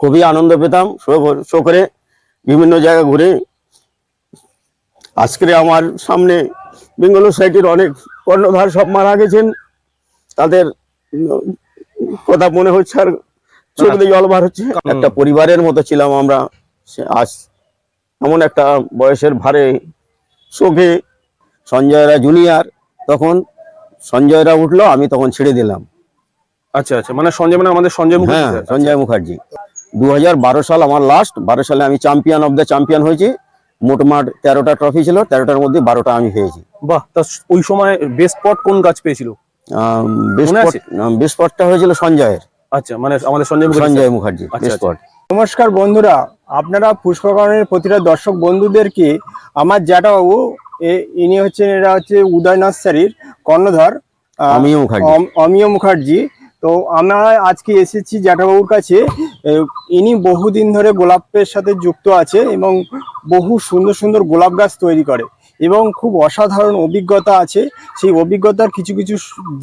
খুবই আনন্দ পেতাম শো করে- বিভিন্ন জায়গা ঘুরে। আজকে আমার সামনে বেঙ্গল সোসাইটির অনেক কর্ণধার সব মারা গেছেন। তাদের কথা মনে হচ্ছে আর চোখ দিয়ে জল বার হচ্ছে। একটা পরিবারের মতো ছিলাম আমরা। আজ এমন একটা বয়সের ভারে চোখে সঞ্জয়রা জুনিয়র তখন সঞ্জয়রা উঠল আমি তখন ছেড়ে দিলাম। আচ্ছা আচ্ছা। মানে সঞ্জয় মানে আমাদের সঞ্জয় মুখার্জি। হ্যাঁ সঞ্জয় মুখার্জি। দু হাজার বারো সাল আমার লাস্ট বারো সালে আমি চ্যাম্পিয়ন অফ দ্য চ্যাম্পিয়ন হয়েছি। মোটমাট তেরোটা ট্রফি ছিল তেরোটার মধ্যে বারোটা আমি পেয়েছি বাহ তা ওই সময় বেস্ট স্পট কোন গাছ পেয়েছিল? বেস্ট স্পটটা হয়েছিল সঞ্জয়ের। আচ্ছা মানে আমাদের সঞ্জয় মুখার্জি সঞ্জয় মুখার্জি আচ্ছা, বেস্ট আচ্ছা। স্পট নমস্কার বন্ধুরা আপনারা পুষ্পকরণের প্রতিটা দর্শক বন্ধুদেরকে আমার জ্যাঠাবাবু এ- ইনি হচ্ছেন এরা হচ্ছে উদয় নার্সারির কর্ণধর অমিয় মুখার্জি। অমিয় মুখার্জি। তো আমরা আজকে এসেছি জ্যাঠাবাবুর কাছে ইনি বহুদিন ধরে গোলাপের সাথে যুক্ত আছে এবং বহু সুন্দর সুন্দর গোলাপ গাছ তৈরি করে এবং খুব অসাধারণ অভিজ্ঞতা আছে। সেই অভিজ্ঞতার কিছু কিছু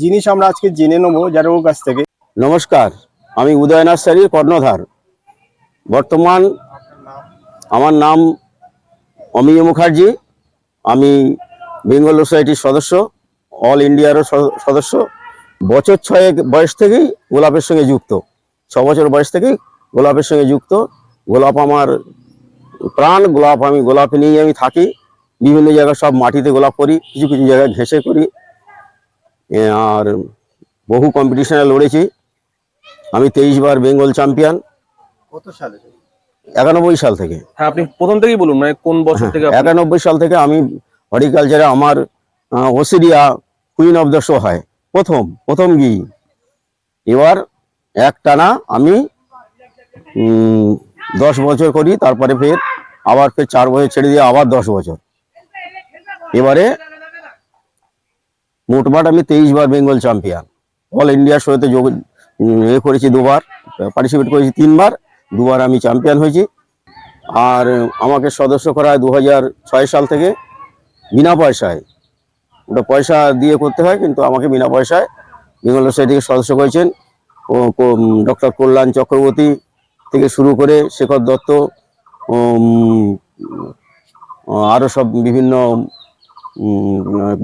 জিনিস আমরা আজকে জেনে নেব জ্যাঠাবাবুর কাছ থেকে। নমস্কার, আমি উদয় নার্সারির কর্ণধার। বর্তমান আমার নাম অমিয় মুখার্জি, আমি বেঙ্গল সোসাইটির সদস্য, অল ইন্ডিয়ারও সদস্য। বছর ছয়েক বয়স থেকেই গোলাপের সঙ্গে যুক্ত। ছ বছর বয়স থেকেই গোলাপের সঙ্গে যুক্ত। গোলাপ আমার প্রাণ গোলাপ আমি গোলাপ নিয়ে আমি থাকি। বিভিন্ন জায়গায় সব মাটিতে গোলাপ করি কিছু কিছু জায়গায় ঘেঁষে করি। আর বহু কম্পিটিশনে লড়েছি। আমি তেইশ বার বেঙ্গল চ্যাম্পিয়ন কত সালে? একানব্বই সাল থেকে। হ্যাঁ আপনি প্রথম থেকেই বলুন মানে কোন বছর থেকে একানব্বই সাল থেকে আমি হর্টিকালচারে আমার Osiria queen of the show হয়। প্রথম প্রথম গি এবার এক টানা আমি দশ বছর করি, তারপরে ফের আবার ফের চার বছর ছেড়ে দিয়ে আবার দশ বছর। এবারে মোটমাট আমি তেইশ বার বেঙ্গল চ্যাম্পিয়ন। অল ইন্ডিয়ার শোতে যোগ এ করেছি দুবার, পার্টিসিপেট করেছি তিনবার, দুবার আমি চ্যাম্পিয়ন হয়েছি। আর আমাকে সদস্য করা হয় দু সাল থেকে বিনা পয়সায়। ওটা পয়সা দিয়ে করতে হয়, কিন্তু আমাকে বিনা পয়সায় বেঙ্গল সোসাইটিকে সদস্য করেছেন ডক্টর কল্যাণ চক্রবর্তী থেকে শুরু করে শেখর দত্ত আরও সব বিভিন্ন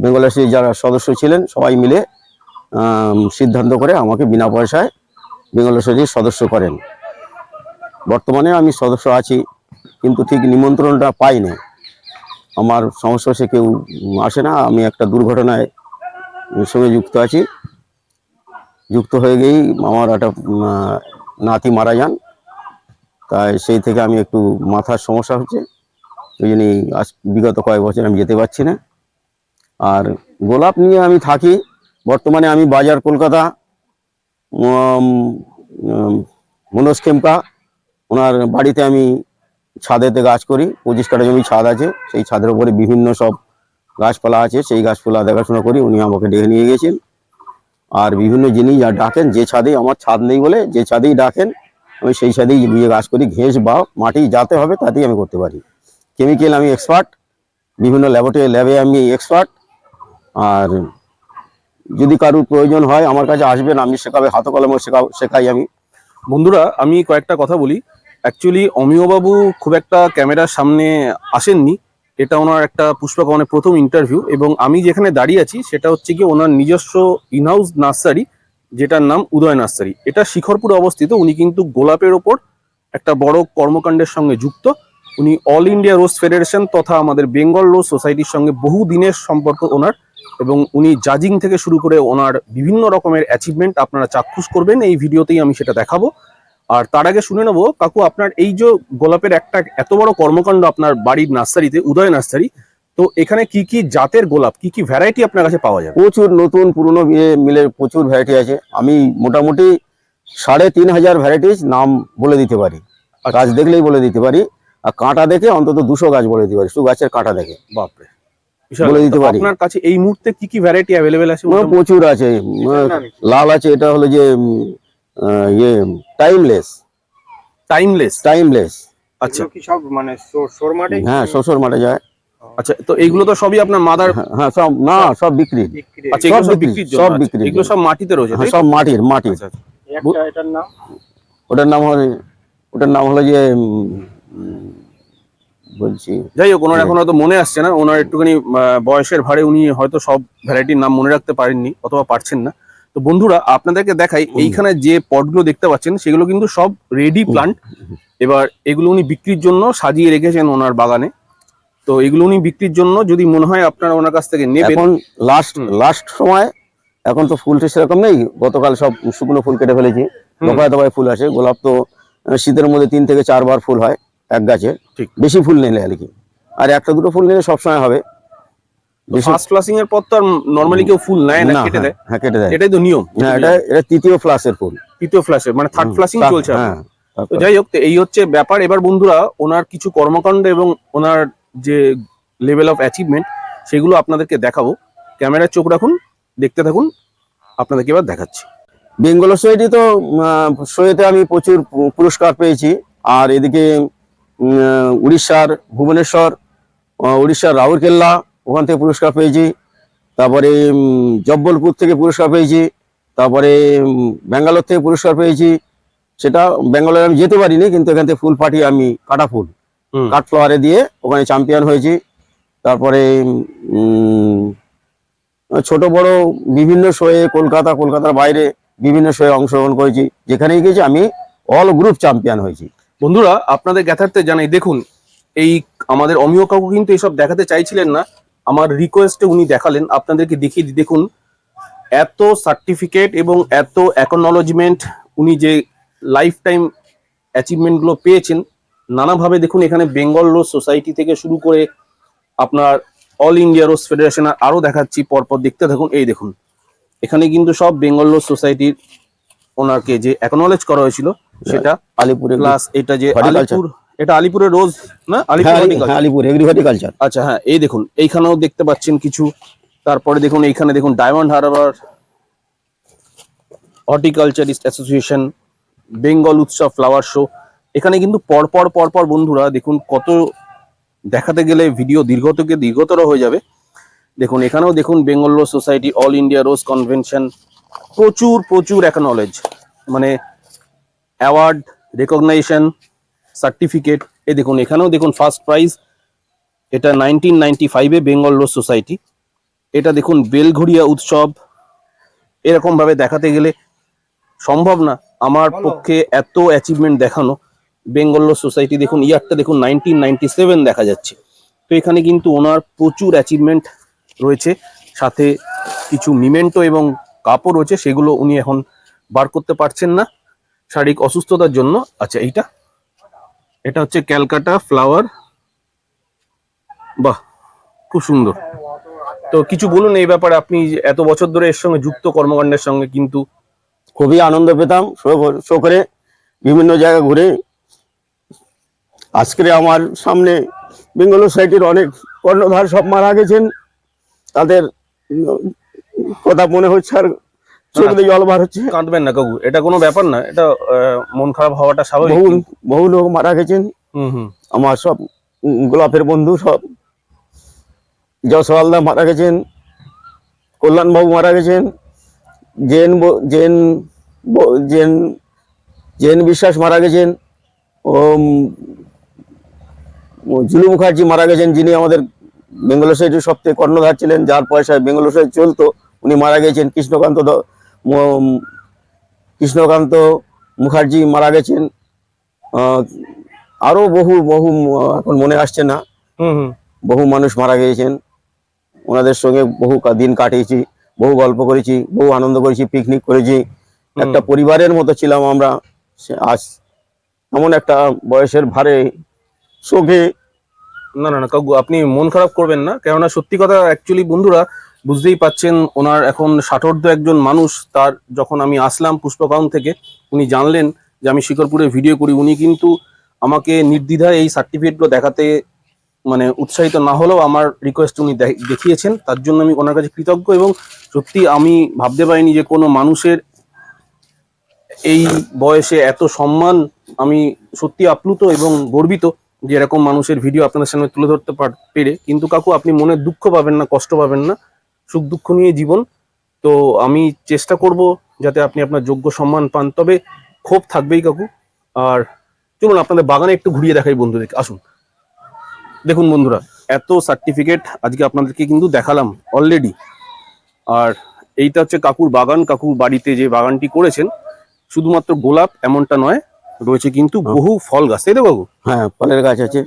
বেঙ্গল সোসাইটির যারা সদস্য ছিলেন সবাই মিলে সিদ্ধান্ত করে আমাকে বিনা পয়সায় বেঙ্গল সদস্য করেন। বর্তমানে আমি সদস্য আছি, কিন্তু ঠিক নিমন্ত্রণটা পাইনি। আমার সমস্যা সে কেউ আসে না, আমি একটা দুর্ঘটনায় সঙ্গে যুক্ত আছি। যুক্ত হয়ে গিয়েই আমার একটা নাতি মারা যান। তাই সেই থেকে আমি একটু মাথার সমস্যা হচ্ছে। ওই জন্যই আজ বিগত কয়েক বছর আমি যেতে পারছি না। আর গোলাপ নিয়ে আমি থাকি। বর্তমানে আমি বাজার কলকাতা মনোজ খেমকা, ওনার বাড়িতে আমি ছাদেতে গাছ করি। পঁচিশ কাঠা জমি ছাদ আছে। সেই ছাদের উপরে বিভিন্ন সব গাছপালা আছে। সেই গাছপালা দেখাশোনা করি। উনি আমাকে ডেকে নিয়ে গেছেন। আর বিভিন্ন জিনিস যা ডাকেন, যে ছাদেই আমার ছাদ নেই বলে, যে ছাদেই ডাকেন, আমি সেই ছাদেই গিয়ে গাছ করি, ঘেঁষ বা মাটি যাতে হবে তাতেই আমি করতে পারি। কেমিক্যাল আমি এক্সপার্ট বিভিন্ন ল্যাবরেটরি ল্যাবে আমি এক্সপার্ট আর যদি কারোর প্রয়োজন হয়, আমার কাছে আসবেন, আমি শেখাবে হাতে কলমে শেখা, শেখাই আমি। বন্ধুরা, আমি কয়েকটা কথা বলি। অ্যাকচুয়ালি অমিয়বাবু খুব একটা ক্যামেরার সামনে আসেননি। এটা ওনার একটা পুষ্পকরণের প্রথম ইন্টারভিউ এবং আমি যেখানে দাঁড়িয়ে আছি সেটা হচ্ছে কি ওনার নিজস্ব ইনহাউস নার্সারি যেটার নাম উদয় নার্সারি এটা শিখরপুরে অবস্থিত, উনি কিন্তু গোলাপের ওপর একটা বড় কর্মকাণ্ডের সঙ্গে যুক্ত। উনি অল ইন্ডিয়া রোজ ফেডারেশন তথা আমাদের বেঙ্গল রোজ সোসাইটির সঙ্গে বহু দিনের সম্পর্ক ওনার এবং উনি জাজিং থেকে শুরু করে ওনার বিভিন্ন রকমের অ্যাচিভমেন্ট আপনারা চাক্ষুষ করবেন। এই ভিডিওতেই আমি সেটা দেখাবো। আর তার আগে শুনে নেব কাকু আপনার এই যে গোলাপের একটা এত বড় কর্মকাণ্ড আপনার বাড়ির নার্সারিতে উদয় নার্সারি তো এখানে কি কি জাতের গোলাপ কি কি ভ্যারাইটি আপনার কাছে পাওয়া যায় প্রচুর নতুন পুরনো বিয়ে মিলে প্রচুর ভ্যারাইটি আছে। আমি মোটামুটি সাড়ে তিন হাজার ভ্যারাইটিস নাম বলে দিতে পারি। গাছ দেখলেই বলে দিতে পারি। আর কাঁটা দেখে অন্তত দুশো গাছ বলে দিতে পারি শুধু গাছের কাঁটা দেখে। বাপরে। বলে দিতে পারি। আপনার কাছে এই মুহূর্তে কি কি ভ্যারাইটি অ্যাভেলেবেল আছে প্রচুর আছে। লাল আছে এটা হলো যে ইয়ে টাইমলেস টাইমলেস টাইমলেস আচ্ছা। কি সব মানে সোর মাঠে হ্যাঁ শ্বশুর মাঠে যায়। আচ্ছা তো এইগুলো তো সবই আপনার মাদার হ্যাঁ, হ্যাঁ সব না সব বিক্রি আচ্ছা এগুলো সব বিক্রি, সব আচ্ছা, বিক্রির। এগুলো সব মাটিতে রয়েছে হ্যাঁ, সব মাটির মাটির। আচ্ছা, আচ্ছা। একটা এটার নাম? ওটার নাম হয় ওটার নাম হলো যে বলছি। যাই হোক ওনার এখন হয়তো মনে আসছে না। ওনার একটুখানি বয়সের ভারে উনি হয়তো সব ভ্যারাইটির নাম মনে রাখতে পারেননি অথবা পারছেন না। তো বন্ধুরা আপনাদেরকে দেখাই এইখানে যে পটগুলো দেখতে পাচ্ছেন সেগুলো কিন্তু সব রেডি প্লান্ট এবার এগুলো উনি বিক্রির জন্য সাজিয়ে রেখেছেন ওনার বাগানে। তো এগুলো উনি বিক্রির জন্য যদি মনে হয় আপনারা ওনার কাছ থেকে নেবেন। এখন লাস্ট লাস্ট সময় এখন তো ফুল সেরকম নেই গতকাল সব শুকনো ফুল কেটে ফেলেছি। দফায় দফায় ফুল আছে গোলাপ তো শীতের মধ্যে তিন থেকে চারবার ফুল হয় এক গাছে। বেশি ফুল নিলে আর কি। আর একটা দুটো ফুল নিলে সবসময় হবে। ফার্স্ট ফ্লাসিং এর পর তো আর নর্মালি কেউ ফুল নেয় না কেটে হ্যাঁ, দেয়। হ্যাঁ কেটে দেয়। এটাই তো নিয়ম। হ্যাঁ এটা এটা তৃতীয় ফ্লাসের ফুল। তৃতীয় ফ্লাসের মানে থার্ড ফ্লাসিং চলছে হ্যাঁ তো যাই হোক এই হচ্ছে ব্যাপার। এবার বন্ধুরা ওনার কিছু কর্মকাণ্ড এবং ওনার যে লেভেল অফ অ্যাচিভমেন্ট সেগুলো আপনাদেরকে দেখাবো। ক্যামেরার চোখ রাখুন দেখতে থাকুন আপনাদেরকে এবার দেখাচ্ছি। বেঙ্গল সোসাইটি তো শোয়েতে আমি প্রচুর পুরস্কার পেয়েছি। আর এদিকে উড়িষ্যার ভুবনেশ্বর উড়িষ্যার রাউরকেল্লা ওখান থেকে পুরস্কার পেয়েছি। তারপরে জব্বলপুর থেকে পুরস্কার পেয়েছি। তারপরে ব্যাঙ্গালোর থেকে পুরস্কার পেয়েছি। সেটা ব্যাঙ্গালোরে আমি যেতে পারিনি কিন্তু এখান থেকে ফুল পাঠিয়ে আমি কাটা ফুল। কাঠ ফ্লাওয়ারে দিয়ে ওখানে চ্যাম্পিয়ন হয়েছি। তারপরে ছোট বড় বিভিন্ন শোয়ে কলকাতা কলকাতার বাইরে বিভিন্ন শোয়ে অংশগ্রহণ করেছি। যেখানেই গেছি আমি অল গ্রুপ চ্যাম্পিয়ন হয়েছি। বন্ধুরা আপনাদের জ্ঞাতার্থে জানাই দেখুন এই আমাদের অমিয় কাকু কিন্তু এসব দেখাতে চাইছিলেন না। আমার রিকোয়েস্টে উনি দেখালেন আপনাদেরকে দেখিয়ে দিই। দেখুন এত সার্টিফিকেট এবং এত অ্যাকনোলজমেন্ট উনি যে লাইফ টাইম অ্যাচিভমেন্টগুলো পেয়েছেন নানাভাবে দেখুন এখানে বেঙ্গল রোজ সোসাইটি থেকে শুরু করে আপনার অল ইন্ডিয়া রোজ ফেডারেশন আরও দেখাচ্ছি পরপর দেখতে থাকুন। এই দেখুন এখানে কিন্তু সব বেঙ্গল রোজ সোসাইটির ওনাকে যে অ্যাকনোলেজ করা হয়েছিল সেটা আলিপুরে প্লাস এটা যে আলিপুর এটা আলিপুরের রোজ না? আলিপুর হ্যাঁ, আলি- হ্যাঁ, আলিপুর এগ্রি আচ্ছা হ্যাঁ এই দেখুন এইখানেও দেখতে পাচ্ছেন কিছু। তারপরে দেখুন এইখানে দেখুন ডায়মন্ড হারবার হর্টিকালচারিস্ট অ্যাসোসিয়েশন বেঙ্গল উৎসব ফ্লাওয়ার শো এখানে কিন্তু পরপর পরপর বন্ধুরা দেখুন কত দেখাতে গেলে ভিডিও দীর্ঘ থেকে দীর্ঘতর হয়ে যাবে। দেখুন এখানেও দেখুন Bengal rose society all India rose convention প্রচুর প্রচুর অ্যাকনলেজ মানে অ্যাওয়ার্ড রেকগনাইজেশন সার্টিফিকেট এই দেখুন এখানেও দেখুন ফার্স্ট প্রাইজ এটা নাইনটিন নাইনটি ফাইভে বেঙ্গল রোজ সোসাইটি এটা দেখুন বেলঘড়িয়া উৎসব। এরকমভাবে দেখাতে গেলে সম্ভব না আমার পক্ষে এত অ্যাচিভমেন্ট দেখানো। বেঙ্গল সোসাইটি দেখুন ইয়ারটা দেখুন নাইনটিন নাইনটি সেভেন দেখা যাচ্ছে। তো এখানে কিন্তু ওনার প্রচুর অ্যাচিভমেন্ট রয়েছে। সাথে কিছু মিমেন্টো এবং কাপড় রয়েছে সেগুলো উনি এখন বার করতে পারছেন না। শারীরিক অসুস্থতার জন্য। আচ্ছা এইটা। এটা হচ্ছে ক্যালকাটা ফ্লাওয়ার। বাহ, খুব সুন্দর। তো কিছু বলুন এই ব্যাপারে, আপনি এত বছর ধরে এর সঙ্গে যুক্ত কর্মকাণ্ডের সঙ্গে কিন্তু খুবই আনন্দ পেতাম শো করে- বিভিন্ন জায়গা ঘুরে। আজকে আমার সামনে বেঙ্গল সোসাইটির অনেক কর্ণধার সব মারা গেছেন। তাদের কথা মনে হচ্ছে আর চোখ দিয়ে জল বার হচ্ছে। কাঁদবেন না কাকু এটা কোনো ব্যাপার না এটা মন খারাপ হওয়াটা স্বাভাবিক। বহু বহু লোক মারা গেছেন। আমার সব গোলাপের বন্ধু সব যশোয়ালদা মারা গেছেন কল্যাণবাবু মারা গেছেন জেন জেন জেন জেন বিশ্বাস মারা গেছেন ও জুলু মুখার্জি মারা গেছেন যিনি আমাদের বেঙ্গল সোসাইটির সব থেকে কর্ণধার ছিলেন যার পয়সায় বেঙ্গল সোসাইটি চলতো উনি মারা গেছেন কৃষ্ণকান্ত কৃষ্ণকান্ত মুখার্জি মারা গেছেন। আরও বহু বহু এখন মনে আসছে না। বহু মানুষ মারা গিয়েছেন। ওনাদের সঙ্গে বহু দিন কাটিয়েছি বহু গল্প করেছি বহু আনন্দ করেছি পিকনিক করেছি। একটা পরিবারের মতো ছিলাম আমরা। আজ এমন একটা বয়সের ভারে শোকে না না না কাকু আপনি মন খারাপ করবেন না। কেননা সত্যি কথা অ্যাকচুয়ালি বন্ধুরা বুঝতেই পাচ্ছেন, ওনার এখন ষাটোর্ধ একজন মানুষ। তার যখন আমি আসলাম পুষ্পকাউন থেকে, উনি জানলেন যে আমি শিকরপুরে ভিডিও করি। উনি কিন্তু আমাকে নির্দ্বিধায় এই সার্টিফিকেটগুলো দেখাতে মানে উৎসাহিত না হলেও আমার রিকোয়েস্ট উনি দেখিয়েছেন। তার জন্য আমি ওনার কাছে কৃতজ্ঞ এবং সত্যি আমি ভাবতে পারিনি যে কোনো মানুষের এই বয়সে এত সম্মান আমি সত্যি আপ্লুত এবং গর্বিত যে এরকম মানুষের ভিডিও আপনাদের সামনে তুলে ধরতে পেরে। কিন্তু কাকু, আপনি মনে দুঃখ পাবেন না, কষ্ট পাবেন না। সুখ দুঃখ নিয়ে জীবন। তো আমি চেষ্টা করব যাতে আপনি আপনার যোগ্য সম্মান পান। তবে ক্ষোভ থাকবেই কাকু। আর চলুন আপনাদের বাগানে একটু ঘুরিয়ে দেখাই বন্ধুদেরকে আসুন। দেখুন বন্ধুরা এত সার্টিফিকেট আজকে আপনাদেরকে কিন্তু দেখালাম অলরেডি আর এইটা হচ্ছে কাকুর বাগান। কাকুর বাড়িতে যে বাগানটি করেছেন শুধুমাত্র গোলাপ এমনটা নয় রয়েছে কিন্তু বহু ফল গাছ। তাই তো বাবু হ্যাঁ ফলের গাছ আছে।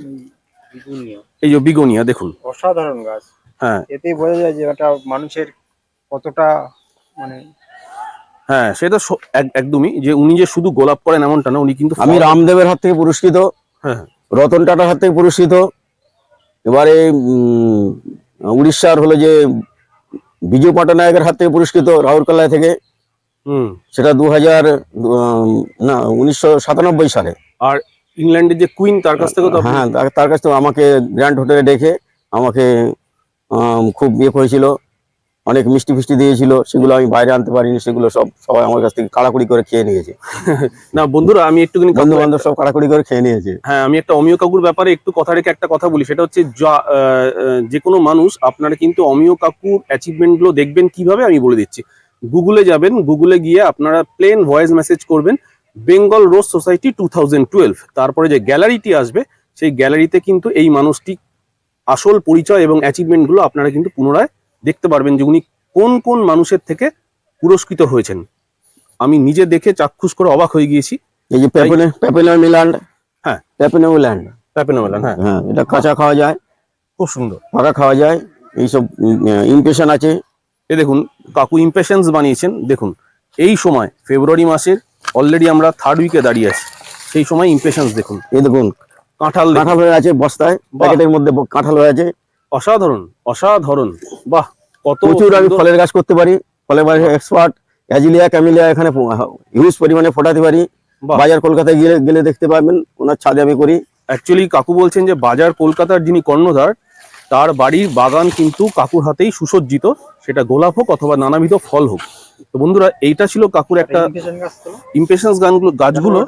এই যে বিগোনিয়া দেখুন। অসাধারণ গাছ। হ্যাঁ। এতেই বোঝা যায় যে এটা মানুষের কতটা মানে হ্যাঁ সে তো একদমই যে উনি যে শুধু গোলাপ করেন এমনটা না উনি কিন্তু আমি রামদেবের হাত থেকে পুরস্কৃত হ্যাঁ রতন টাটার হাত থেকে পুরস্কৃত। এবারে উড়িষ্যার হলো যে বিজু পটনায়কের হাত থেকে পুরস্কৃত রাউরকেলা থেকে। হুম। সেটা দু হাজার না উনিশশো সাতানব্বই সালে। আর ইংল্যান্ডের যে কুইন তার কাছ থেকে তো হ্যাঁ তার- কাছ থেকে আমাকে গ্র্যান্ড হোটেলে ডেকে আমাকে আম, খুব ইয়ে করেছিল। অনেক মিষ্টি ফিষ্টি দিয়েছিল। সেগুলো আমি বাইরে আনতে পারিনি। সেগুলো সব সবাই আমার কাছ থেকে কাড়াকুড়ি করে খেয়ে নিয়েছে। না বন্ধুরা আমি একটুখানি বন্ধু বান্ধব সব কাড়াকুড়ি করে খেয়ে নিয়েছে। হ্যাঁ আমি একটা অমিয় কাকুর ব্যাপারে একটু কথা রেখে একটা কথা বলি। সেটা হচ্ছে যা- কোনো মানুষ আপনারা কিন্তু অমিয় কাকুর অ্যাচিভমেন্টগুলো দেখবেন কীভাবে আমি বলে দিচ্ছি। গুগলে যাবেন গুগলে গিয়ে আপনারা প্লেন ভয়েস মেসেজ করবেন Bengal rose society two thousand twelve তারপরে যে গ্যালারিটি আসবে সেই গ্যালারিতে কিন্তু এই মানুষটি আসল পরিচয় এবং অ্যাচিভমেন্টগুলো আপনারা কিন্তু পুনরায় দেখতে পারবেন যে উনি কোন কোন মানুষের থেকে পুরস্কৃত হয়েছেন। আমি নিজে দেখে চাক্ষুষ করে অবাক হয়ে গিয়েছি। এই যে হ্যাঁ। প্যাপেনোমেলান হ্যাঁ। হ্যাঁ এটা কাঁচা খাওয়া যায়। খুব সুন্দর। পাকা খাওয়া যায়। এইসব ইমপ্রেশন আছে। এ দেখুন কাকু বানিয়েছেন। দেখুন এই সময় ফেব্রুয়ারি মাসের অলরেডি আমরা থার্ড উইকে দাঁড়িয়ে আছি। সেই সময় ইম্পেশেন্স দেখুন। এই দেখুন কাঁঠাল। কাঁঠাল হয়ে আছে বস্তায় প্যাকেটের মধ্যে কাঁঠাল হয়ে আছে। অসাধারণ অসাধারণ। বাহ কত প্রচুর আমি ফলের গাছ করতে পারি। ফলের গাছ এক্সপার্ট অ্যাজিলিয়া ক্যামিলিয়া এখানে হিউজ পরিমাণে ফোটাতে পারি। বাজার কলকাতায় গেলে গেলে দেখতে পাবেন ওনার ছাদে আমি করি। অ্যাকচুয়ালি কাকু বলছেন যে বাজার কলকাতার যিনি কর্ণধার তার বাড়ির বাগান কিন্তু কাকুর হাতেই সুসজ্জিত সেটা গোলাপ হোক অথবা নানাবিধ ফল হোক। তো বন্ধুরা এইটা ছিল কাকুর একটা ইম্পেশেন্স গানগুলো গাছগুলো।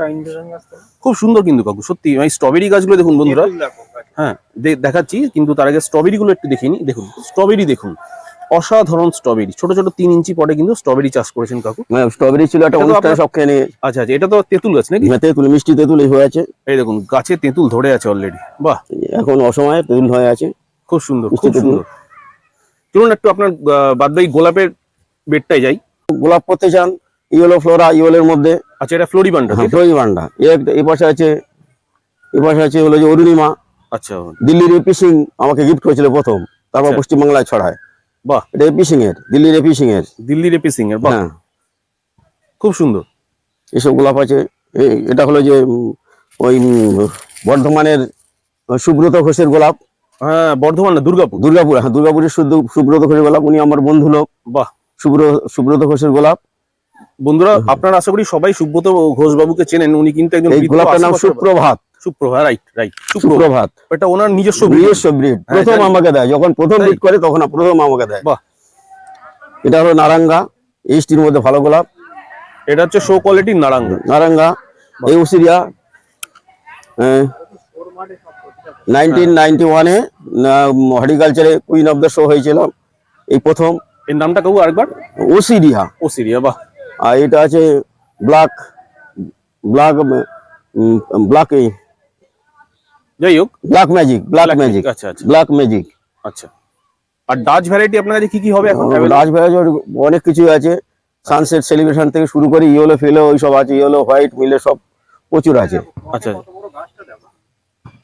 খুব সুন্দর কিন্তু কাকু সত্যি। এই স্ট্রবেরি গাছগুলো দেখুন বন্ধুরা। হ্যাঁ দেখাচ্ছি কিন্তু তার আগে স্ট্রবেরি গুলো একটু দেখিনি। দেখুন স্ট্রবেরি দেখুন। অসাধারণ স্ট্রবেরি ছোট ছোট তিন ইঞ্চি পটে কিন্তু স্ট্রবেরি চাষ করেছেন কাকু। স্ট্রবেরি ছিল একটা অনুষ্ঠানে সব খেয়ে নিয়ে। আচ্ছা আচ্ছা এটা তো তেঁতুল গাছ নাকি? হ্যাঁ, তেঁতুল মিষ্টি তেঁতুল এই হয়ে আছে। এই দেখুন গাছে তেঁতুল ধরে আছে অলরেডি বাহ! এখন অসময়ে তেঁতুল হয়ে আছে। খুব সুন্দর খুব সুন্দর। চলুন একটু আপনার আহ, বাদবাকি গোলাপের বেডটাই যাই। গোলাপ করতে চান ইয়েলো ফ্লোরা ইয়েলোর মধ্যে। আচ্ছা এটা ফ্লোরিবান্ডা হ্যাঁ ফ্লোরিবান্ডা এ পাশে আছে এ পাশে আছে হলো যে অরুণিমা। আচ্ছা। দিল্লির এপি সিং আমাকে গিফট করেছিল প্রথম তারপর আচ্ছা। পশ্চিমবাংলায় ছড়ায়। বাহ। এটা এপি সিং এর দিল্লির এপি সিং এর। দিল্লির এপি সিং এর বাহ। হ্যাঁ। খুব সুন্দর। এসব গোলাপ আছে এটা হলো যে ওই বর্ধমানের সুব্রত ঘোষের গোলাপ। হ্যাঁ বর্ধমান না দুর্গাপুর। দুর্গাপুর হ্যাঁ দুর্গাপুরের সুব্রত ঘোষের গোলাপ উনি আমার বন্ধু লোক। বাহ। সুব্র সুব্রত ঘোষের গোলাপ। বন্ধুরা আপনারা আশা করি সবাই সুব্রত ঘোষ বাবুকে চেনেন উনি কিন্তু একজন এই গোলাপটার নাম আশীর্বাদ সুপ্রভাত। রাইট রাইট সুপ্রভাত। এটা ওনার নিজস্ব। নিজস্ব ব্রিড হ্যাঁ, প্রথম আমাকে দেয়। যখন প্রথম? ব্রিড করে তখন প্রথম আমাকে দেয়। বাহ। এটা হলো নারাঙ্গা এইচটির মধ্যে ভালো গোলাপ। এটা হচ্ছে শো কোয়ালিটির নারাঙ্গা নারাঙ্গা এই উসিরিয়া নাইনটিন নাইনটি ওয়ানে হর্টিকালচারে কুইন অফ দ্য শো হয়েছিল। এই প্রথম। এর নামটা কেউ আরেকবার? ওসিরিয়া। ও সিরিয়া বাহ। আর এটা আছে ব্ল্যাক ব্ল্যাক ব্ল্যাক যাই হোক। ব্ল্যাক ম্যাজিক ব্ল্যাক ম্যাজিক আচ্ছা, আচ্ছা। Black magic. আচ্ছা। আর ডাচ ভ্যারাইটি আপনার কাছে কি কি হবে এখন? রাজ ভ্যারাইটির অনেক কিছু আছে। সানসেট সেলিব্রেশন থেকে শুরু করে ইয়েলো ফেলো ওই সব আছে। ইয়েলো হোয়াইট মিলে সব প্রচুর আছে। আচ্ছা।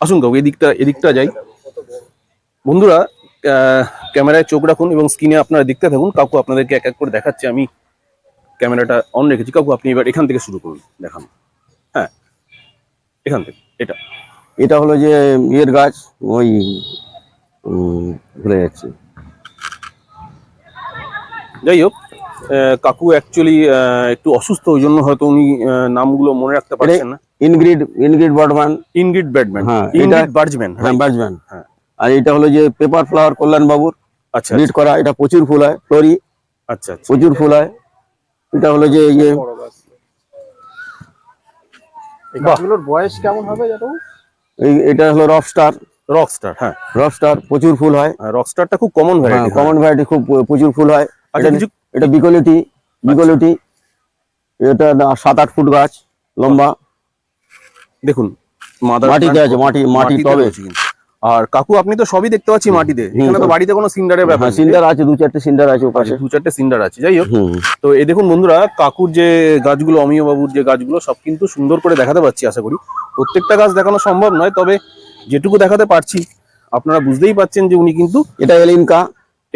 আসুন কাকু এদিকটা এদিকটা যাই। বন্ধুরা ক্যামেরায় চোখ রাখুন এবং স্ক্রিনে আপনারা দেখতে থাকুন। কাকু আপনাদেরকে এক এক করে দেখাচ্ছে আমি ক্যামেরাটা অন রেখেছি। কাকু আপনি এবার এখান থেকে শুরু করুন দেখান। হ্যাঁ এখান থেকে এটা। এটা হলো যে ইয়ের গাছ ওই ভুলে যাচ্ছে। যাই হোক কাকু অ্যাকচুয়ালি একটু অসুস্থ ওই জন্য হয়তো উনি নামগুলো মনে রাখতে পারছেন না। ইনগ্রিড ইনগ্রিড বর্ধমান। ইনগ্রিড ব্যাডম্যান হ্যাঁ, ইনগ্রিড এটা- বার্জম্যান হ্যাঁ ব্যাটসম্যান। হ্যাঁ। আর এটা হলো যে পেপার ফ্লাওয়ার কল্যাণ বাবুর আচ্ছা ব্রিড করা এটা প্রচুর ফুল হয় ফ্লোরি। আচ্ছা আচ্ছা। প্রচুর ফুল হয়। এটা হলো যে ইয়ে এই গাছগুলোর বয়স কেমন হবে যেটা এই- এটা হলো রক স্টার রক স্টার হ্যাঁ। রক স্টার প্রচুর ফুল হয়। রক স্টারটা খুব কমন ভ্যারাইটি কমন ভ্যারাইটি খুব প্রচুর ফুল হয়। আচ্ছা এটা- এটা বিকলিটি বিকলিটি এটা সাত আট ফুট গাছ লম্বা। দেখুন মাটিতে plant আছে, মাটি- মাটি কিন্তু। আর কাকু আপনি তো সবই দেখতে পাচ্ছি মাটিতে। এখানে তো বাড়িতে কোনো সিন্ডারের ব্যাপার হ্যাঁ সিন্ডার আছে দু চারটে সিন্ডার আছে ওপাশে। দু চারটে সিন্ডার আছে। যাই হোক তো এই দেখুন বন্ধুরা কাকুর যে গাছগুলো অমিয় বাবুর যে গাছগুলো সব কিন্তু সুন্দর করে দেখাতে পারছি আশা করি। প্রত্যেকটা গাছ দেখানো সম্ভব নয় তবে যেটুকু দেখাতে পারছি আপনারা বুঝতেই পাচ্ছেন যে উনি কিন্তু এটা এলিনকা।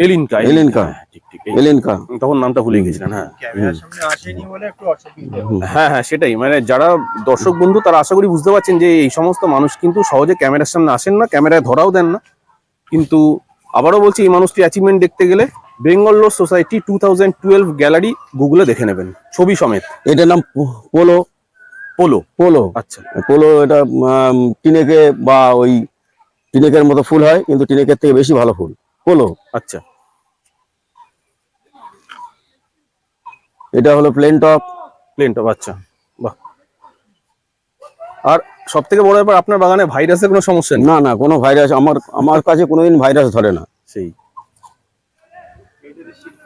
এলিনকা এলিনকা। হ্যাঁ, ঠিক ঠিক এলিনকা। তখন নামটা ভুলে গেছিলেন হ্যাঁ। ক্যামেরার সামনে আসেনি বলে একটু অসুবিধা। হ্যাঁ হ্যাঁ সেটাই। মানে যারা দর্শক বন্ধু তারা আশা করি বুঝতে পারছেন যে এই সমস্ত মানুষ কিন্তু সহজে ক্যামেরার সামনে আসেন না ক্যামেরায় ধরাও দেন না। কিন্তু আবারও বলছি এই মানুষটি অ্যাচিভমেন্ট দেখতে গেলে Bengal rose society two thousand twelve gallery গুগলে দেখে নেবেন। ছবি সমেত। এটার নাম পোলো। পোলো? পোলো। আচ্ছা। পোলো এটা টিনেকে বা ওই টিনেকের মতো ফুল হয় কিন্তু টিনেকের থেকে বেশি ভালো ফুল। পোলো। আচ্ছা। এটা হলো প্লেন টপ প্লেন টপ আচ্ছা। বাহ। আর সব থেকে বড় ব্যাপার আপনার বাগানে ভাইরাসের কোনো সমস্যা নেই? না না কোনো ভাইরাস আমার আমার কাছে কোনোদিন ভাইরাস ধরে না। সেই।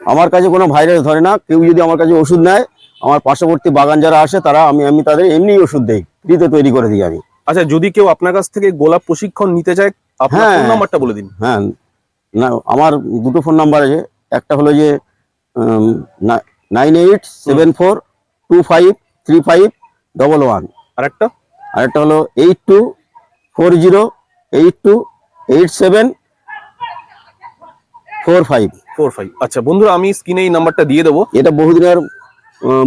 আমার কাছে কোনো ভাইরাস ধরে না। কেউ যদি আমার কাছে ওষুধ নেয় আমার পার্শ্ববর্তী বাগান যারা আসে তারা আমি আমি তাদের এমনি ওষুধ দেই ফ্রিতে তৈরি করে দিই আমি। আচ্ছা যদি কেউ আপনার কাছ থেকে গোলাপ প্রশিক্ষণ নিতে চায় আপনার হ্যাঁ। ফোন নাম্বারটা বলে দিন। হ্যাঁ না আমার দুটো ফোন নাম্বার আছে। একটা হলো যে nine eight seven four two five three five double one. আর একটা আরেকটা হলো eight two four zero eight two eight seven four five. Four five আচ্ছা বন্ধুরা আমি স্ক্রিনে এই নাম্বারটা দিয়ে দেবো। এটা বহুদিনের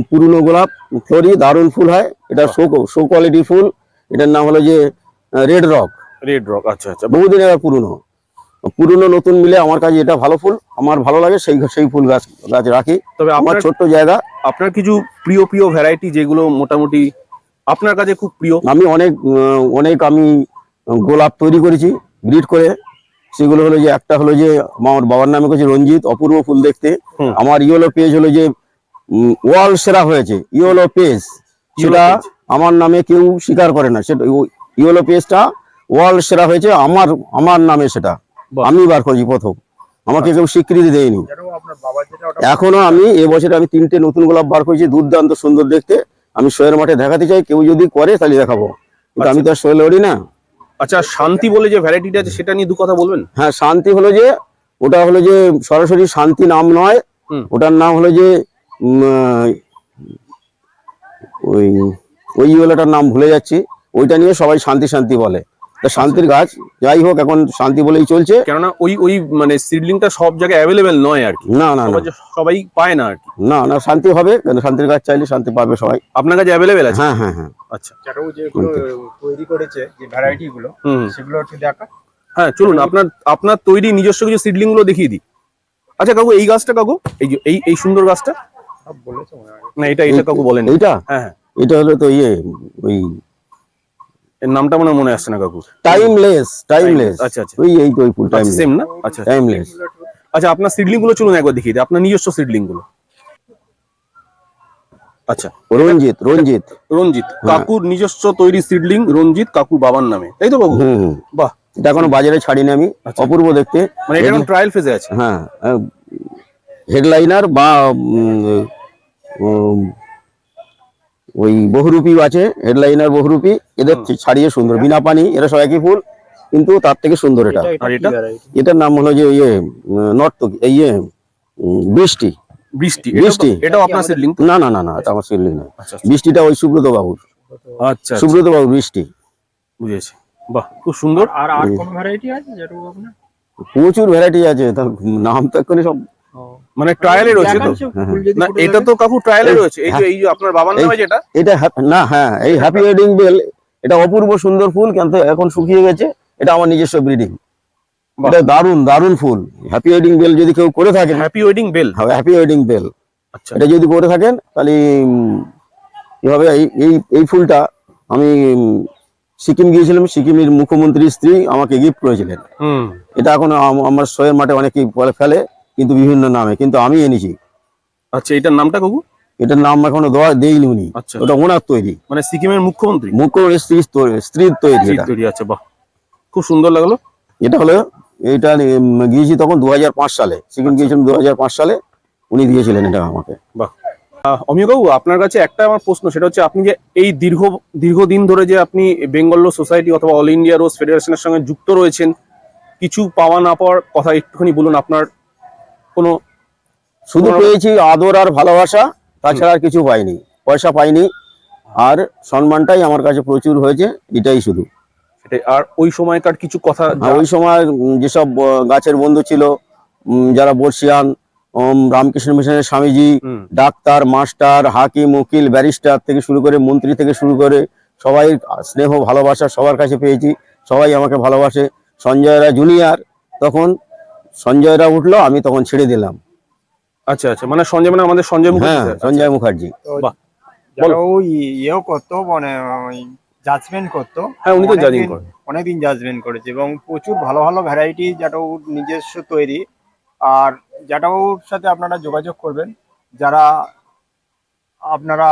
পুরনো গোলাপ ফ্লোরি দারুণ ফুল হয়। এটা শো শো কোয়ালিটি ফুল। এটার নাম হলো যে রেড রক রেড রক আচ্ছা আচ্ছা। বহুদিনের পুরনো। পুরনো নতুন মিলে আমার কাছে এটা ভালো ফুল আমার ভালো লাগে সেই সেই ফুল গাছ গাছ রাখি। তবে আমার ছোট্ট জায়গা। আপনার কিছু প্রিয় প্রিয় ভ্যারাইটি যেগুলো মোটামুটি আপনার কাছে খুব প্রিয়? আমি অনেক অনেক আমি গোলাপ তৈরি করেছি ব্রিড করে। সেগুলো হলো যে একটা হলো যে আমার বাবার নামে করেছে রঞ্জিত অপূর্ব ফুল দেখতে। আমার ইয়েলো পেজ হলো যে ওয়াল সেরা হয়েছে ইয়েলো পেজ। সেটা আমার নামে কেউ স্বীকার করে না সেটা ইয়েলো পেজটা ওয়াল সেরা হয়েছে আমার আমার নামে সেটা। আমি বার করেছি প্রথম। আমাকে কেউ স্বীকৃতি দেয়নি। এখনও আমি এবছরে আমি তিনটে নতুন গোলাপ বার করেছি দুর্দান্ত সুন্দর দেখতে। আমি শোয়ের মাঠে দেখাতে চাই কেউ যদি করে তাহলে দেখাবো। কিন্তু আমি তো আর শোয়ে লড়ি না। আচ্ছা শান্তি বলে যে ভ্যারাইটিটা আছে সেটা নিয়ে দু কথা বলবেন? হ্যাঁ শান্তি হলো যে ওটা হলো যে সরাসরি শান্তি নাম নয়। ওটার নাম হলো যে ওই ওই ইয়েলোটার নাম ভুলে যাচ্ছি। ওইটা নিয়ে সবাই শান্তি শান্তি বলে। তা শান্তির গাছ যাই হোক এখন শান্তি বলেই চলছে। কেননা ওই ওই মানে সিডলিংটা সব জায়গায় অ্যাভেলেবেল নয় আর কি। না না সবাই পায় না আর কি। না না শান্তি হবে কেন শান্তির গাছ চাইলে শান্তি পাবে সবাই। আপনার কাছে অ্যাভেলেবেল আছে? হ্যাঁ হ্যাঁ হ্যাঁ। আচ্ছা। যেগুলো তৈরি করেছে যে ভ্যারাইটি গুলো হুম সেগুলো একটু দেখা হ্যাঁ চলুন আপনার আপনার তৈরি নিজস্ব কিছু সিডলিংগুলো দেখিয়ে দিই। আচ্ছা কাকু এই গাছটা কাকু এই যে এই এই সুন্দর গাছটা? সব বলেছে না এটা এটা কাকু বলেন। এইটা? হ্যাঁ হ্যাঁ। এটা হলো তো ইয়ে ওই এর নামটা মনে মনে আসছে না কাকু। টাইমলেস টাইমলেস আচ্ছা আচ্ছা। ওই এই ওই ফুল আচ্ছা টাইমলেস সেম না? আচ্ছা আচ্ছা। টাইমলেস আচ্ছা আপনার সিডলিংগুলো চলুন একবার দেখিয়ে দিই। আপনার নিজস্ব সিডলিংগুলো আচ্ছা। রঞ্জিত রঞ্জিত। রঞ্জিত হ্যাঁ। কাকুর নিজস্ব তৈরি সিডলিং রঞ্জিত কাকুর বাবার নামে। তাই তো হুম। বাহ। এটা এখনও বাজারে ছাড়িনি আমি। আচ্ছা। অপূর্ব দেখতে। মানে এটা এখন ট্রায়াল ফেজে আছে। হ্যাঁ হেডলাইনার বা ওই বহুরূপী আছে হেডলাইনার বহুরূপী এদের ছাড়িয়ে সুন্দর। বিনা পানি এরা সব একই ফুল কিন্তু তার থেকে সুন্দর এটা। এটা? এটার নাম হলো যে ইয়ে নর্ত ইয়ে বৃষ্টি। বৃষ্টি। বৃষ্টি। এটাও- এটাও আপনার সিডলিং না না না না এটা আমার সিলিং না আচ্ছা বৃষ্টিটা ওই সুব্রত বাবুর। আচ্ছা আচ্ছা, সুব্রত বাবুর বৃষ্টি। বুঝেছি। বাহ খুব সুন্দর। আর আর কোন ভ্যারাইটি আছে যেটা আপনার? প্রচুর ভ্যারাইটি আছে তার নাম তো এক্ষুনি সব মানে ট্রায়ালে রয়েছে তো? না এটা তো কাকু ট্রায়ালে রয়েছে। এই যে এই যে আপনার বাবার নামে যেটা এটা? না হ্যাঁ এই হ্যাপি ওয়েডিং বেল এটা অপূর্ব সুন্দর ফুল কিন্তু এখন শুকিয়ে গেছে। এটা আমার নিজস্ব ব্রিডিং এটা দারুণ দারুণ ফুল। হ্যাপি ওয়েডিং বেল যদি কেউ করে থাকেন happy wedding bell happy wedding bell আচ্ছা। এটা যদি করে থাকেন তাহলে হবে এই এই এই ফুলটা আমি সিকিম গিয়েছিলাম সিকিমের মুখ্যমন্ত্রীর স্ত্রী আমাকে গিফট করেছিলেন। হুম। এটা এখন আমার শোয়ের মাঠে অনেকেই ফেলে। কিন্তু বিভিন্ন নামে কিন্তু আমি এনেছি। আচ্ছা এটার নামটা কাকু এটার নাম এখনও দেওয়া দেইনি উনি। আচ্ছা। ওটা ওনার তৈরি। মানে সিকিমের মুখ্যমন্ত্রী? মুখ্য স্ত্রীর তৈরি- স্ত্রীর তৈরি তৈরি আছে বাহ। খুব সুন্দর লাগল। এটা হলো এটা গিয়েছি তখন দু হাজার পাঁচ সালে। সিকিম গিয়েছিলাম দুহাজার পাঁচ সালে। উনি দিয়েছিলেন এটা আমাকে। বাহ। আহ, অমিয় বাবু আপনার কাছে একটা আমার প্রশ্ন সেটা হচ্ছে আপনি যে এই দীর্ঘ দীর্ঘদিন ধরে যে আপনি বেঙ্গল রোড সোসাইটি অথবা অল ইন্ডিয়া রোজ ফেডারেশনের সঙ্গে যুক্ত রয়েছেন কিছু পাওয়া না পাওয়ার কথা একটুখানি বলুন আপনার কোনো শুধু পেয়েছি আদর আর ভালোবাসা তাছাড়া আর কিছু পাইনি। পয়সা পাইনি আর সম্মানটাই আমার কাছে প্রচুর হয়েছে এটাই শুধু। আর ওই সময়কার কিছু কথা ওই সময় যেসব গাছের বন্ধু ছিল যারা বর্ষিয়ান রামকৃষ্ণ মিশনের স্বামীজি ডাক্তার মাস্টার হাকিম উকিল ব্যারিস্টার থেকে শুরু করে মন্ত্রী থেকে শুরু করে সবাই স্নেহ ভালোবাসা সবার কাছে পেয়েছি সবাই আমাকে ভালোবাসে। সঞ্জয় সঞ্জয়রা জুনিয়র তখন সঞ্জয়রা উঠল আমি তখন ছেড়ে দিলাম। আচ্ছা আচ্ছা মানে সঞ্জয় মানে আমাদের সঞ্জয় মুখার্জি হ্যাঁ সঞ্জয় মুখার্জি। ইয়েও করতো মানে জাজমেন্ট করতো হ্যাঁ উনি তো অনেকদিন- জাজিং করেন অনেকদিন জাজমেন্ট করেছে এবং প্রচুর ভালো ভালো ভ্যারাইটি জাটাবাবুর নিজস্ব তৈরি। আর জাটাবাবুর সাথে আপনারা যোগাযোগ করবেন যারা আপনারা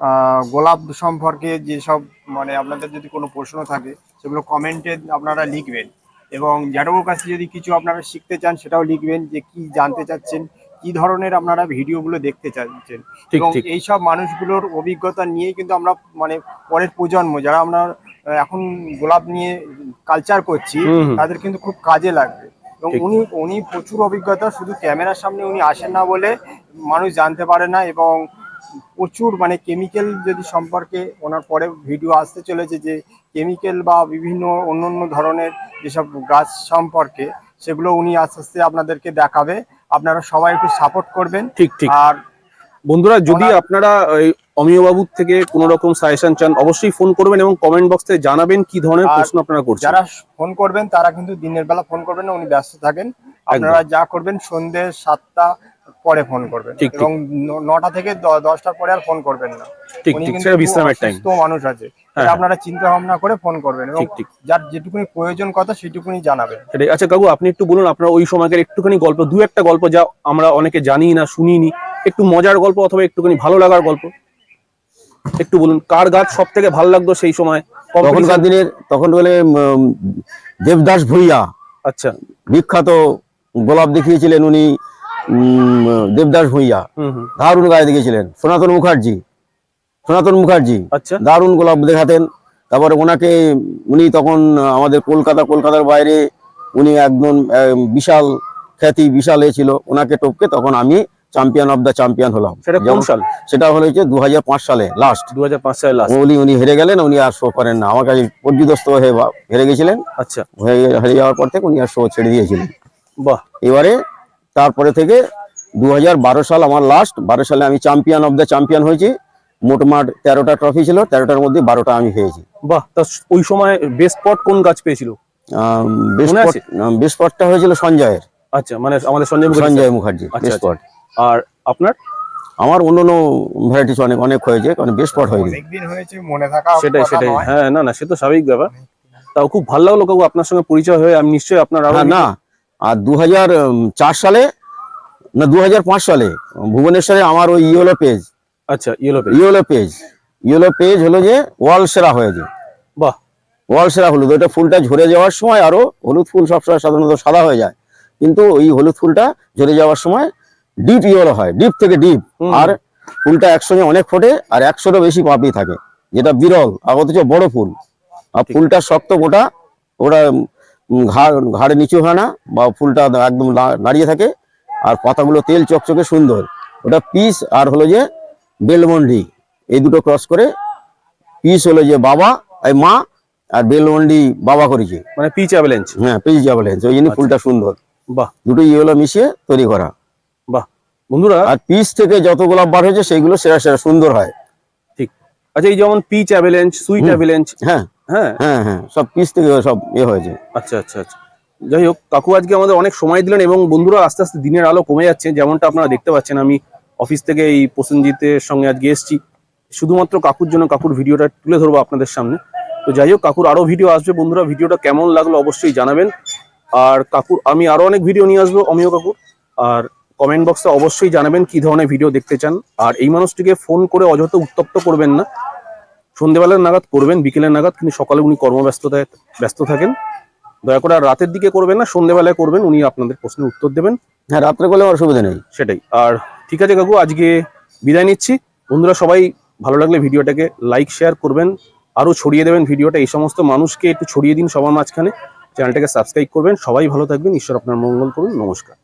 আহ, গোলাপ সম্পর্কে যেসব মানে আপনাদের যদি কোনো প্রশ্ন থাকে সেগুলো কমেন্টে আপনারা লিখবেন। এবং জাটাবাবুর কাছে যদি কিছু আপনারা শিখতে চান সেটাও লিখবেন যে কি জানতে চাচ্ছেন কি ধরনের আপনারা ভিডিওগুলো দেখতে চাচ্ছেন। এবং এইসব মানুষগুলোর অভিজ্ঞতা নিয়েই কিন্তু আমরা মানে পরের প্রজন্ম যারা আমরা এখন গোলাপ নিয়ে কালচার করছি। তাদের কিন্তু খুব কাজে লাগবে। এবং উনি উনি প্রচুর অভিজ্ঞতা শুধু ক্যামেরার সামনে উনি আসেন না বলে মানুষ জানতে পারে না এবং প্রচুর মানে কেমিক্যাল যদি সম্পর্কে ওনার পরে ভিডিও আসতে চলেছে যে কেমিক্যাল বা বিভিন্ন অন্য অন্য ধরনের যেসব গাছ সম্পর্কে সেগুলো উনি আস্তে আস্তে আপনাদেরকে দেখাবে। আপনারা সবাই একটু সাপোর্ট করবেন। ঠিক ঠিক। আর বন্ধুরা যদি আপনারা অমিয় বাবুর থেকে কোনো রকম সাজেশন চান অবশ্যই ফোন করবেন এবং কমেন্ট বক্সে জানাবেন কি ধরনের প্রশ্ন আপনারা করছেন। যারা ফোন করবেন তারা কিন্তু দিনের বেলা ফোন করবেন না উনি ব্যস্ত থাকেন। আপনারা যা করবেন সন্ধ্যে সাতটা পরে ফোন করবেন। এবং নটা থেকে দশটার পরে আর ফোন করবেন না। ঠিক ঠিক সেটা বিশ্রামের টাইম অসুস্থ মানুষ আছে। হ্যাঁ, আপনারা চিন্তা ভাবনা করে ফোন করবেন এবং যার যেটুকুনি প্রয়োজন কথা সেটুকুনি জানাবেন। সেটাই। আচ্ছা কাকু আপনি একটু বলুন আপনার ওই সময়কার একটুখানি গল্প দু একটা গল্প যা আমরা অনেকে জানি না শুনিনি। একটু মজার গল্প অথবা একটুখানি ভালো লাগার গল্প? একটু বলুন কার গাছ সব থেকে ভালো লাগতো সেই সময়? তখনকার দিনের তখন বলে দেবদাস ভুইয়া। আচ্ছা। বিখ্যাত গোলাপ দেখিয়েছিলেন উনি। দেবদাস ভুইয়া। দারুণ গায়ে দেখিয়েছিলেন সনাতন মুখার্জি। সনাতন মুখার্জি। আচ্ছা। দারুণ গোলাপ দেখাতেন। তারপরে ওনাকে উনি তখন আমাদের কলকাতা কলকাতার বাইরে উনি আহ, বিশাল খ্যাতি বিশাল এ ছিল। ওনাকে টপকে তখন আমি চ্যাম্পিয়ন অফ দ্য চ্যাম্পিয়ন হলাম। সেটা কোন যেমন- সাল? সেটা হয়েছে দু হাজার পাঁচ সালে লাস্ট দু হাজার পাঁচ সালে লাস্ট উনি উনি হেরে গেলেন উনি আর শো করেন না। আমার কাছে পর্যদস্ত হয়ে হেরে গেছিলেন। আচ্ছা। হেরে যাওয়ার পর থেকে উনি আর শো ছেড়ে দিয়েছিলেন। বাহ। এবারে তারপরে থেকে দু হাজার বারো সাল আমার লাস্ট বারো সালে আমি চ্যাম্পিয়ন অফ দ্য চ্যাম্পিয়ন হয়েছি। মোটমাট তেরোটা ট্রফি ছিল তেরোটার মধ্যে বারোটা আমি পেয়েছি। বাহ তা ওই সময় বেস্ট স্পট কোন গাছ পেয়েছিল? বেস্ট স্পটটা হয়েছিল সঞ্জয়ের। আচ্ছা মানে আমাদের সঞ্জয় সঞ্জয় মুখার্জি আচ্ছা, বেস্ট আচ্ছা। স্পট আর আপনার? আমার অন্য অন্য ভ্যারাইটিস অনেক অনেক হয়েছে কারণ বেস্ট স্পট হয়নি। অনেকদিন হয়েছে মনে থাকা সেটাই সেটাই। হ্যাঁ না না সে তো স্বাভাবিক ব্যাপার। তাও খুব ভালো লাগল কাকু আপনার সঙ্গে পরিচয় হয়ে আমি নিশ্চয়ই আপনার হ্যাঁ না আর দু চার সালে না দু হাজার পাঁচ সালে ভুবনেশ্বরে আমার ওই ইয়েলো পেজ আচ্ছা yellow page yellow page yellow page হলো যে ওয়াল সেরা হয়েছে বাহ। ওয়াল সেরা হলুদ ওইটা ফুলটা ঝরে যাওয়ার সময় আরও হলুদ ফুল সবসময় সাধারণত সাদা হয়ে যায়। কিন্তু ওই হলুদ ফুলটা ঝরে যাওয়ার সময় ডিপ ইয়েলো হয় ডিপ থেকে ডিপ আর ফুলটা একসঙ্গে অনেক ফোটে আর একশোরও বেশি পাপড়ি থাকে যেটা বিরল আর অথচ বড় ফুল। আর। ফুলটা শক্ত গোটা ওটা ঘাড় ঘাড়ে নিচু হয় না বা ফুলটা একদম দাঁড়িয়ে থাকে। আর পাতাগুলো তেল চকচকে সুন্দর। ওটা পিস আর হলো যে বেলমন্ডি। এই দুটো ক্রস করে পিস হলো যে বাবা এই মা আর বেলমন্ডি বাবা করেছে। মানে পিচ অ্যাভেলেঞ্চ হ্যাঁ পিচ অ্যাভেলেন্স ওই জন্য ফুলটা সুন্দর। বাহ। দুটো ইয়েলো মিশিয়ে তৈরি করা। বাহ। বন্ধুরা আর পিস থেকে যত গোলাপ বার হয়েছে সেইগুলো সেরা সেরা সুন্দর হয়। ঠিক। আচ্ছা এই যেমন পিচ অ্যাভেলেঞ্চ সুইট অ্যাভেলেন্স হ্যাঁ। হ্যাঁ? হ্যাঁ হ্যাঁ সব পিস থেকে সব এ হয়েছে। আচ্ছা আচ্ছা আচ্ছা। যাই হোক কাকু আজকে আমাদের অনেক সময় দিলেন এবং বন্ধুরা আস্তে আস্তে দিনের আলো কমে যাচ্ছে যেমনটা আপনারা দেখতে পাচ্ছেন। আমি অফিস থেকে এই প্রসেনজিতের সঙ্গে আজকে এসেছি। শুধুমাত্র কাকুর জন্য কাকুর ভিডিওটা তুলে ধরবো আপনাদের সামনে। তো যাই হোক কাকুর আরও ভিডিও আসবে। বন্ধুরা ভিডিওটা কেমন লাগল অবশ্যই জানাবেন। আর কাকুর আমি আরও অনেক ভিডিও নিয়ে আসব অমিয় কাকুর। আর কমেন্ট বক্সে অবশ্যই জানাবেন কি ধরনের ভিডিও দেখতে চান। আর এই মানুষটিকে ফোন করে অযথা উত্তপ্ত করবেন না। সন্ধেবেলার নাগাদ করবেন বিকেলের নাগাদ কিন্তু সকালে উনি কর্মব্যস্ততায় ব্যস্ত থাকেন। দয়া করে আর রাতের দিকে করবেন না সন্ধ্যেবেলায় করবেন উনি আপনাদের প্রশ্নের উত্তর দেবেন। হ্যাঁ রাত্রে করলে অসুবিধা নেই। সেটাই। আর ঠিক আছে কাকু আজকে বিদায় নিচ্ছি। বন্ধুরা সবাই ভালো লাগলে ভিডিওটাকে লাইক শেয়ার করবেন আরও ছড়িয়ে দেবেন ভিডিওটা। এই সমস্ত মানুষকে একটু ছড়িয়ে দিন সবার মাঝখানে। চ্যানেলটাকে সাবস্ক্রাইব করবেন। সবাই ভালো থাকবেন। ঈশ্বর আপনার মঙ্গল করুন। নমস্কার।